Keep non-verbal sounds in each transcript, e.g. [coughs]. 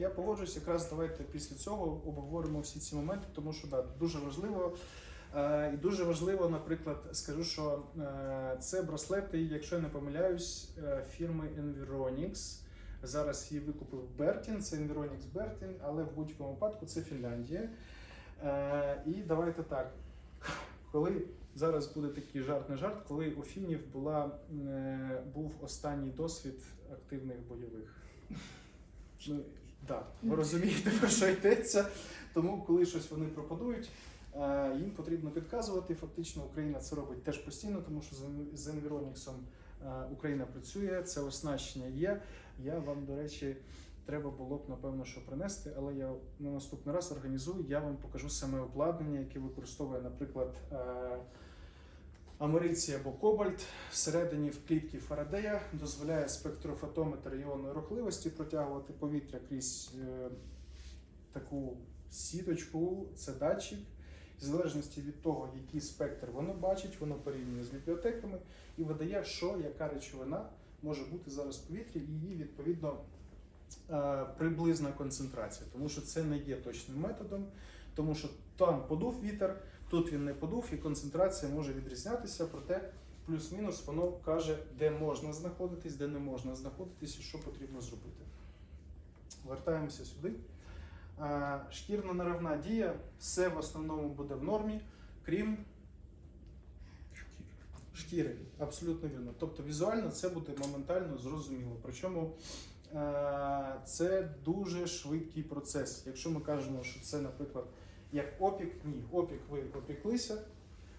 я погоджуюсь, якраз давайте після цього обговоримо всі ці моменти, тому що да, дуже важливо. Е, і дуже важливо, наприклад, скажу, що е, це браслети, якщо я не помиляюсь, е, фірми Environix. Зараз її викупив Бертін, це Environix Бертін, але в будь-якому випадку це Фінляндія. І давайте так. Коли зараз буде такий жарт не жарт, коли у фінів була, був останній досвід активних бойових. Ну, да, ви розумієте, про що йдеться. Тому, коли щось вони пропонують, е, їм потрібно підказувати. Фактично, Україна це робить теж постійно, тому що з- з е, Україна працює, це оснащення є. Я вам, до речі, треба було б напевно що принести, але я на наступний раз організую. Я вам покажу саме обладнання, яке використовує, наприклад, е, америцій або кобальт. Всередині в клітці Фарадея дозволяє спектрофотометр іонної рухливості протягувати повітря крізь е, таку сіточку, це датчик. В залежності від того, який спектр воно бачить, воно порівнює з бібліотеками і видає, що яка речовина може бути зараз в повітрі, і її відповідно е, приблизна концентрація, тому що це не є точним методом, тому що там подув вітер, тут він не подув, і концентрація може відрізнятися, проте плюс-мінус воно каже, де можна знаходитись, де не можна знаходитись і що потрібно зробити. Вертаємося сюди. Е, Шкірна неравна дія, все в основному буде в нормі, крім шкіри. Абсолютно вірно. Тобто візуально це буде моментально зрозуміло. Причому е, це дуже швидкий процес. Якщо ми кажемо, що це, наприклад, як опік, ні, опік ви опіклися,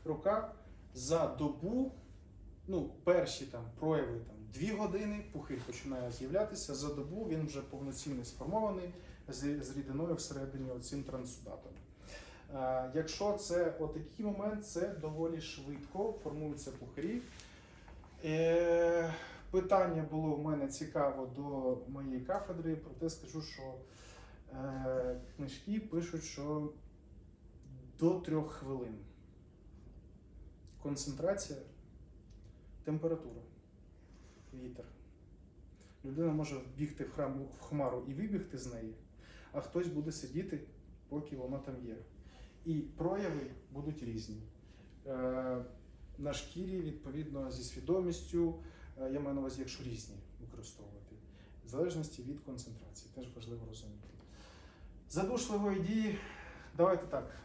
рука за добу, ну, перші там прояви там, дві години, пухир починає з'являтися, за добу він вже повноцінно сформований з, з рідиною всередині оцим трансудатом. Е, Якщо це отакий момент, це доволі швидко формуються пухарі. Е, Питання було в мене цікаво до моєї кафедри, проте скажу, що е, книжки пишуть, що до трьох хвилин. Концентрація, температура, вітер. Людина може вбігти в храм в хмару і вибігти з неї, а хтось буде сидіти, поки вона там є. І прояви будуть різні. Е, на шкірі, відповідно, зі свідомістю, е, я маю на увазі, якщо різні використовувати, в залежності від концентрації, теж важливо розуміти. Задушливої дії, давайте так.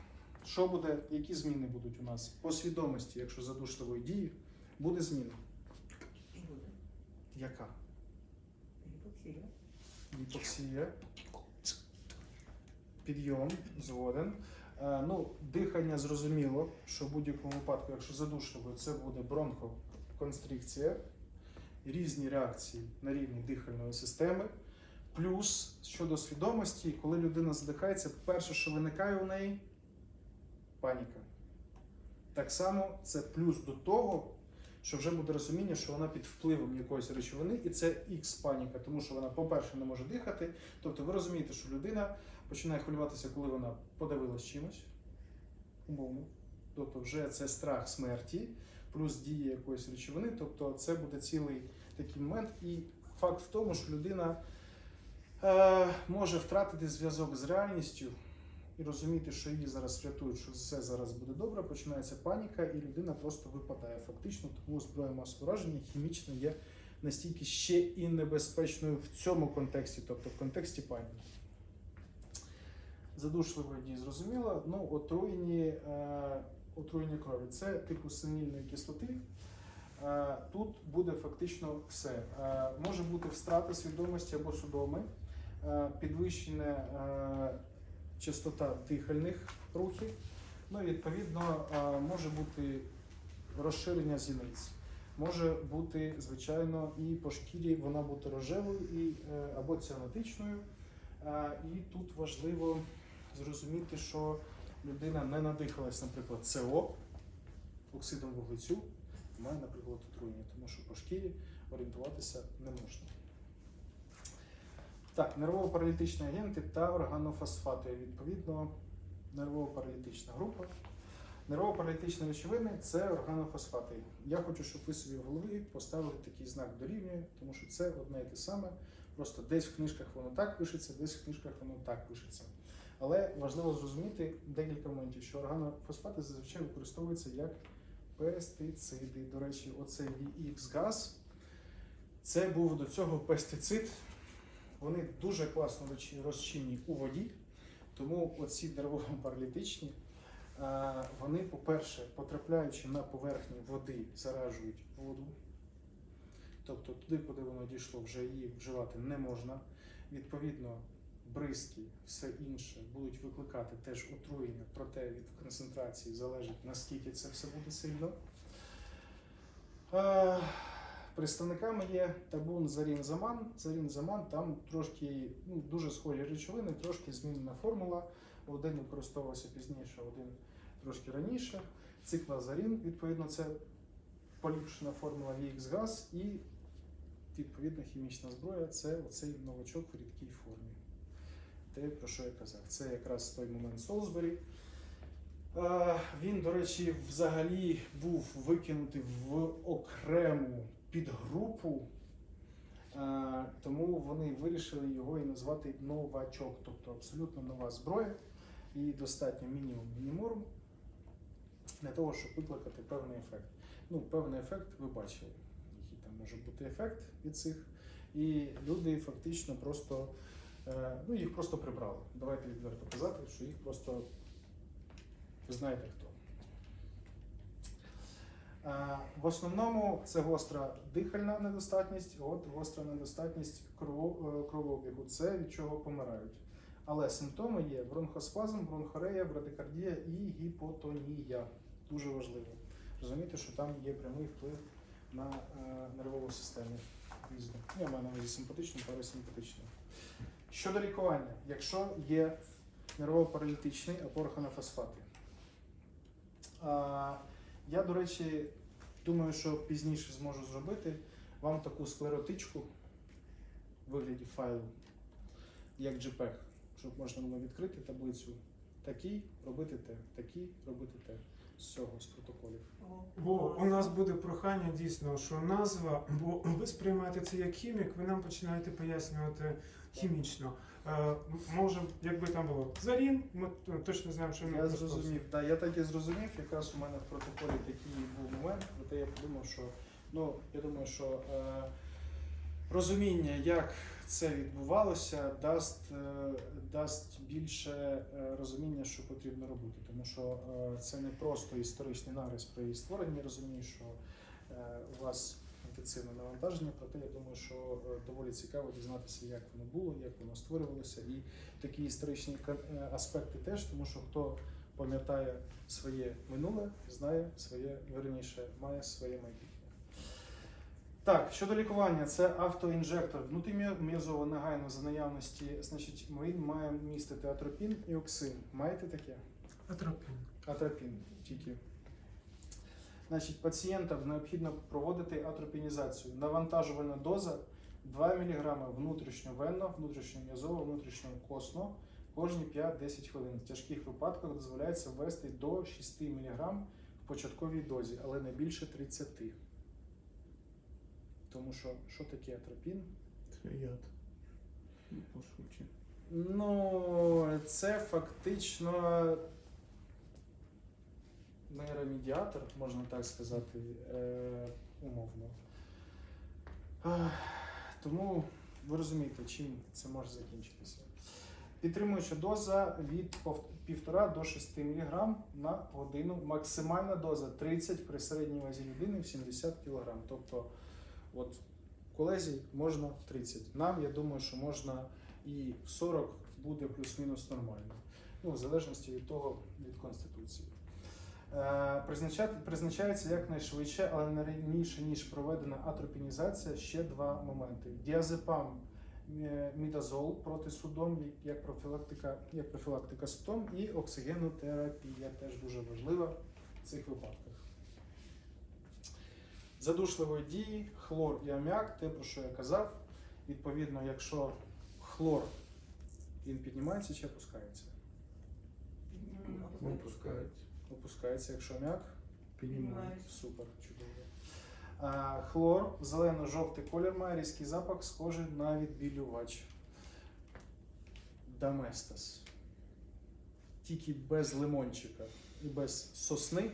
Що буде, які зміни будуть у нас? По свідомості, якщо задушливої дії, буде зміна. Буде. Яка? Гіпоксія. Гіпоксія. Підйом, згоден. Е, Ну, дихання зрозуміло, що в будь-якому випадку, якщо задушливо, це буде бронхоконстрикція, різні реакції на рівні дихальної системи. Плюс щодо свідомості, коли людина задихається, перше, що виникає у неї паніка. Так само це плюс до того, що вже буде розуміння, що вона під впливом якоїсь речовини, і це ікс паніка, тому що вона, по-перше, не може дихати. Тобто ви розумієте, що людина починає хвилюватися, коли вона подавилась чимось, умовно. Тобто, вже це страх смерті, плюс дія якоїсь речовини. Тобто, це буде цілий такий момент. І факт в тому, що людина е, може втратити зв'язок з реальністю і розуміти, що її зараз врятують, що все зараз буде добре, починається паніка, і людина просто випадає фактично, тому зброя масового враження хімічно є настільки ще і небезпечною в цьому контексті, тобто в контексті паніки. Задушливої дії зрозуміло. Ну, отруєні, е, отруєння крові це типу синільної кислоти. Е, тут буде фактично все. Е, може бути втрата свідомості або судоми, е, підвищена е, частота дихальних рухів. Ну і відповідно може бути розширення зіниць. Може бути, звичайно, і по шкірі вона бути рожевою і, е, або ціанотичною. І тут важливо зрозуміти, що людина не надихалась, наприклад, СО, оксидом вуглецю, має, наприклад, отруєння, тому що по шкірі орієнтуватися не можна. Так, нервово-паралітичні агенти та органофосфати. Відповідно, нервово-паралітична група. Нервово-паралітичні речовини це органофосфати. Я хочу, щоб ви собі в голові поставили такий знак дорівнює, тому що це одне і те саме. Просто десь в книжках воно так пишеться, десь в книжках воно так пишеться. Але важливо зрозуміти декілька моментів, що органофосфати зазвичай використовуються як пестициди. До речі, оцей VX газ це був до цього пестицид. Вони дуже класно розчи- розчинні у воді, тому оці деревово-паралітичні, е, вони, по-перше, потрапляючи на поверхню води, заражують воду. Тобто туди, куди воно дійшло, вже її вживати не можна. Відповідно, бризки, все інше будуть викликати теж отруєння, проте від концентрації залежить наскільки це все буде сильно. Представниками є табун Зарін Заман. Зарін Заман там трошки ну, дуже схожі речовини, трошки змінена формула. Один використовувався пізніше, один трошки раніше. Цикла Зарін, відповідно, це поліпшена формула VX газ і відповідно хімічна зброя це оцей новачок в рідкій формі. Те, про що я казав. Це якраз той момент Солсбері. Е, Він, до речі, взагалі був викинутий в окрему підгрупу, е, тому вони вирішили його і назвати новачок, тобто абсолютно нова зброя, і достатньо мінімум мінімум для того, щоб викликати певний ефект. Ну, певний ефект ви бачили, який там може бути ефект від цих. І люди фактично просто е, ну, їх просто прибрали. Давайте відверто казати, що їх просто ви знаєте хто. Е, В основному це гостра дихальна недостатність, от гостра недостатність крово- е, кровообігу. Це від чого помирають. Але симптоми є бронхоспазм, бронхорея, брадикардія і гіпотонія. Дуже важливо. Розумієте, що там є прямий вплив на е, нервову систему різну. Я маю на увазі симпатичну, парасимпатичну. Щодо лікування, якщо є нервово-паралітичний або орханофосфати. Я, до речі, думаю, що пізніше зможу зробити вам таку склеротичку в вигляді файлу, як JPEG, щоб можна було відкрити таблицю. Такий робити те, такий робити те з цього з протоколів. Бо у нас буде прохання дійсно, що назва, бо ви сприймаєте це як хімік, ви нам починаєте пояснювати хімічно. Е, може, якби там було зарін, ми точно знаємо, що ми Я зрозумів, да, я так і зрозумів. Якраз у мене в протоколі такий був момент, проте я подумав, що ну я думаю, що е, розуміння, як це відбувалося, дасть, е, дасть більше е, розуміння, що потрібно робити. Тому що е, це не просто історичний нарис при її створенні. Я розумію, що у вас інтенсивне навантаження, проте я думаю, що доволі цікаво дізнатися, як воно було, як воно створювалося, і такі історичні аспекти теж, тому що хто пам'ятає своє минуле, знає своє верніше, має своє майбутнє. Так, щодо лікування, це автоінжектор внутрім'язово негайно за наявності, значить, він має містити атропін і оксин. Маєте таке? Атропін. Атропін тільки. Значить, пацієнтам необхідно проводити атропінізацію. Навантажувальна доза 2 мг внутрішньовенно, внутрішньом'язово, внутрішньокосно кожні 5-10 хвилин. В тяжких випадках дозволяється ввести до 6 мг в початковій дозі, але не більше 30. Тому що що таке атропін? Це яд. Ну, По суті. Ну, це фактично нейромедіатор, можна так сказати, е, умовно. Ах, Тому ви розумієте, чим це може закінчитися. Підтримуюча доза від пов- 1,5 до 6 мг на годину. Максимальна доза 30 при середній вазі людини в 70 кг. Тобто, от колезі можна 30. Нам, я думаю, що можна і 40 буде плюс-мінус нормально. Ну, в залежності від того, від конституції. Е, призначати, призначається якнайшвидше, але не раніше, ніж проведена атропінізація, ще два моменти. Діазепам е, мідазол проти судом, як профілактика, як профілактика судом, і оксигенотерапія теж дуже важлива в цих випадках. Задушливої дії, хлор і аміак, те, про що я казав. Відповідно, якщо хлор він піднімається чи опускається? Випускається. Опускається, якщо аміак, Піднімається. супер, чудово. А, хлор, зелено-жовтий колір має різкий запах, схожий на відбілювач. Доместос. Тільки без лимончика і без сосни.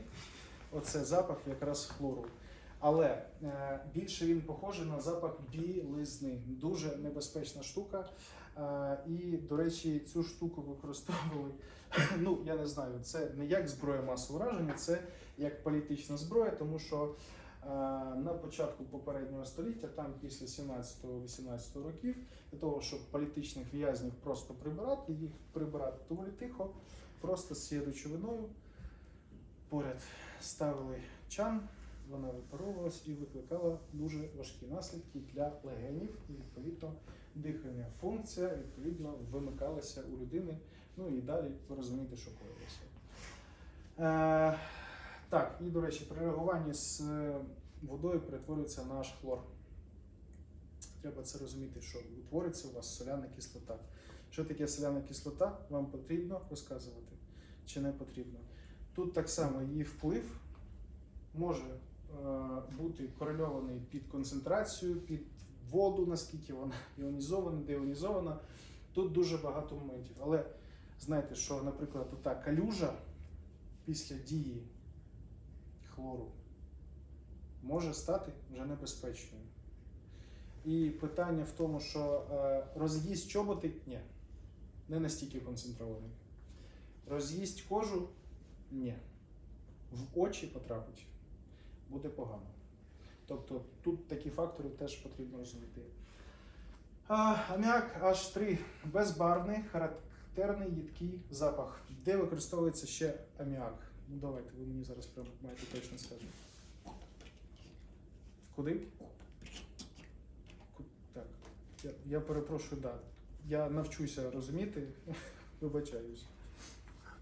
Оце запах якраз хлору. Але е, більше він похожий на запах білизни. Дуже небезпечна штука. Е, і, до речі, цю штуку використовували. [laughs] Ну, я не знаю, це не як зброя масового враження, це як політична зброя, тому що е, на початку попереднього століття, там після 17-18 років, для того, щоб політичних в'язнів просто прибирати, їх прибирати доволі тихо, просто з цією речовиною поряд ставили чан, вона випаровувалась і викликала дуже важкі наслідки для легенів, і відповідно дихальна функція відповідно вимикалася у людини. Ну і далі ви розумієте, що коїлося. Е, так, і до речі, при реагуванні з е, водою перетворюється наш хлор. Треба це розуміти, що утвориться у вас соляна кислота. Що таке соляна кислота? Вам потрібно розказувати чи не потрібно. Тут так само її вплив може бути корельований під концентрацію, під воду, наскільки вона іонізована, деіонізована. Тут дуже багато моментів. Але знаєте, що, наприклад, ота калюжа після дії хлору може стати вже небезпечною. І питання в тому, що е, роз'їсть чоботи ні, не настільки концентрований. Роз'їсть кожу ні. В очі потрапить буде погано. Тобто тут такі фактори теж потрібно розуміти. А, аміак H3 безбарвний, характерний їдкий запах. Де використовується ще аміак? Ну давайте, ви мені зараз прямо маєте точно скажете. Куди? Так, я, я перепрошую, да. Я навчуся розуміти, [laughs] вибачаюсь.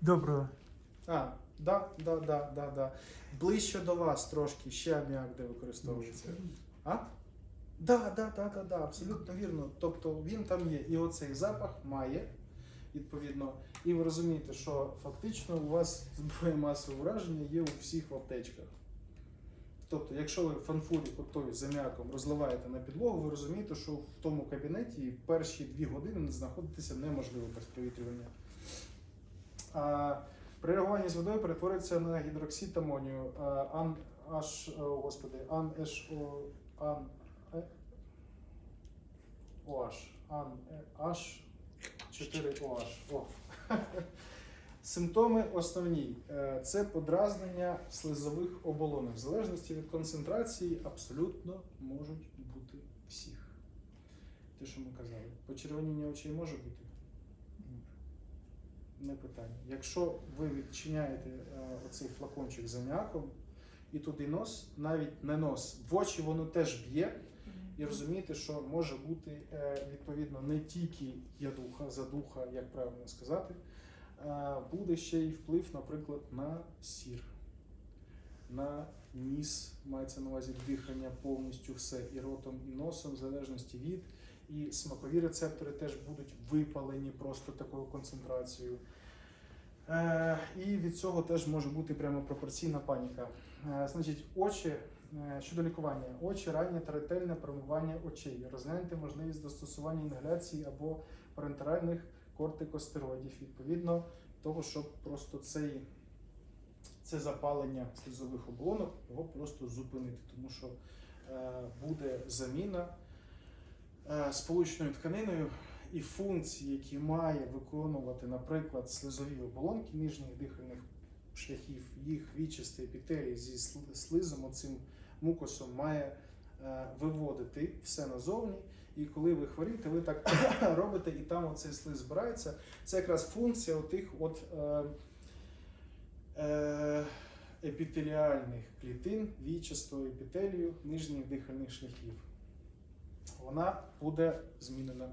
Доброго. А, да, да, да, да, да. Ближче до вас трошки ще аміак, де використовується. А? Да, да, да, да, да, абсолютно вірно. Тобто він там є. І оцей запах має, відповідно. І ви розумієте, що фактично у вас зброя масового враження є у всіх в аптечках. Тобто, якщо ви фанфурі готові з аміаком розливаєте на підлогу, ви розумієте, що в тому кабінеті перші дві години знаходитися неможливо без провітрювання. При реагуванні з водою перетворюється на гідроксид амонію. Ан, аж, господи, ан, еш, о, ан, е, OH, ан, е, H, 4 OH. О. [laughs] Симптоми основні Е, це подразнення слизових оболонок. В залежності від концентрації абсолютно можуть бути всіх. Те, що ми казали. Почервоніння очей може бути? Не питання. Якщо ви відчиняєте е, оцей флакончик з аміаком і туди нос, навіть не нос, в очі воно теж б'є, і розумієте, що може бути е, відповідно не тільки ядуха, задуха, як правильно сказати, а буде ще й вплив, наприклад, на сір, на ніс, мається на увазі дихання повністю все і ротом, і носом, в залежності від. І смакові рецептори теж будуть випалені просто такою концентрацією. Е, і від цього теж може бути прямо пропорційна паніка. Е, значить, очі е, щодо лікування, очі, раннє та ретельне промивання очей. Розгляньте можливість застосування інгаляції або парентеральних кортикостероїдів, відповідно того, щоб просто цей, це запалення слізових оболонок його просто зупинити, тому що е, буде заміна сполучною тканиною і функції, які має виконувати, наприклад, слизові оболонки нижніх дихальних шляхів, їх вічисти епітелій зі сл- слизом, оцим мукосом має е, виводити все назовні. І коли ви хворієте, ви так [coughs] робите, і там оцей слиз збирається. Це якраз функція отих от е, е, епітеліальних клітин, вічистого епітелію нижніх дихальних шляхів. Вона буде змінена.